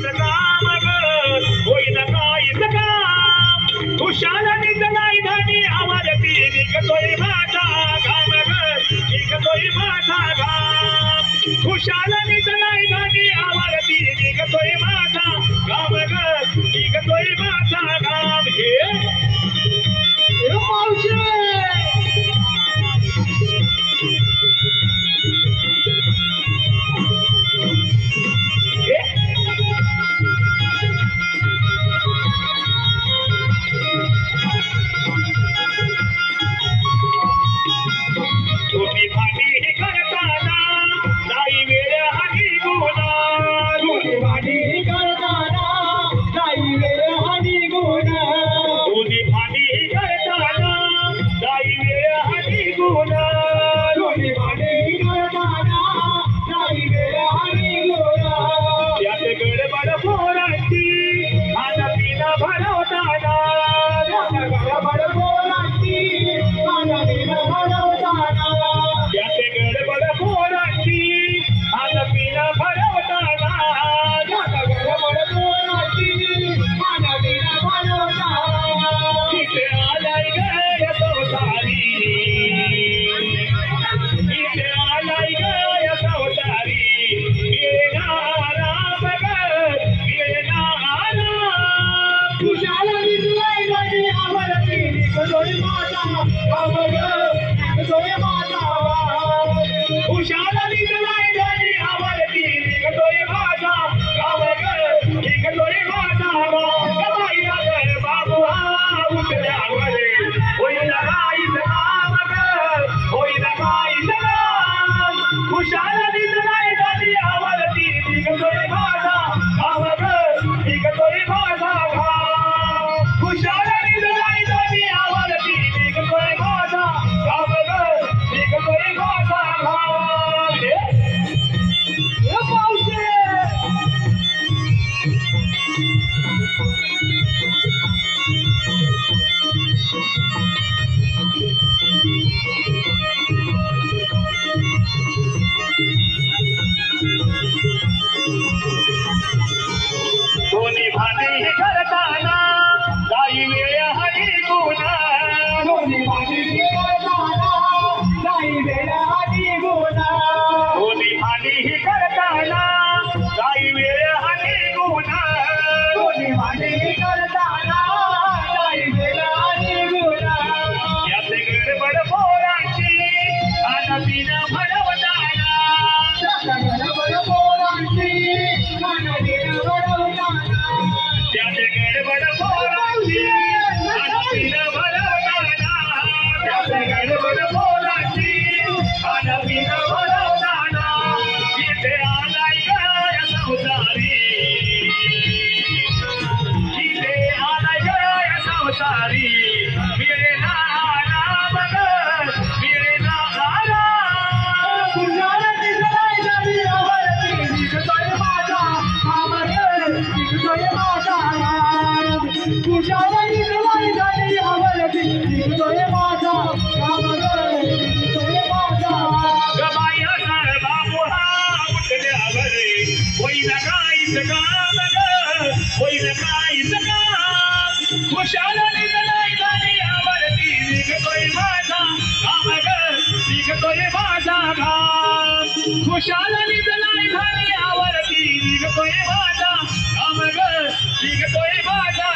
काम होईना काहीच काम खुशाला नाही धानी आवाजती निघतोय माझा घाम निघतोय माझा घाम खुशाला नाही धानी आवाजती ఉషాల నిజలా به Boy, the guy, the guy, the guy, the guy, the guy. खुशालाने जनाईलाने आवडती निघतोय माझा घामग निघतोय माझा घाम खुशालाने जनाईलाने आवडती निघतोय माझा घामग निघतोय माझा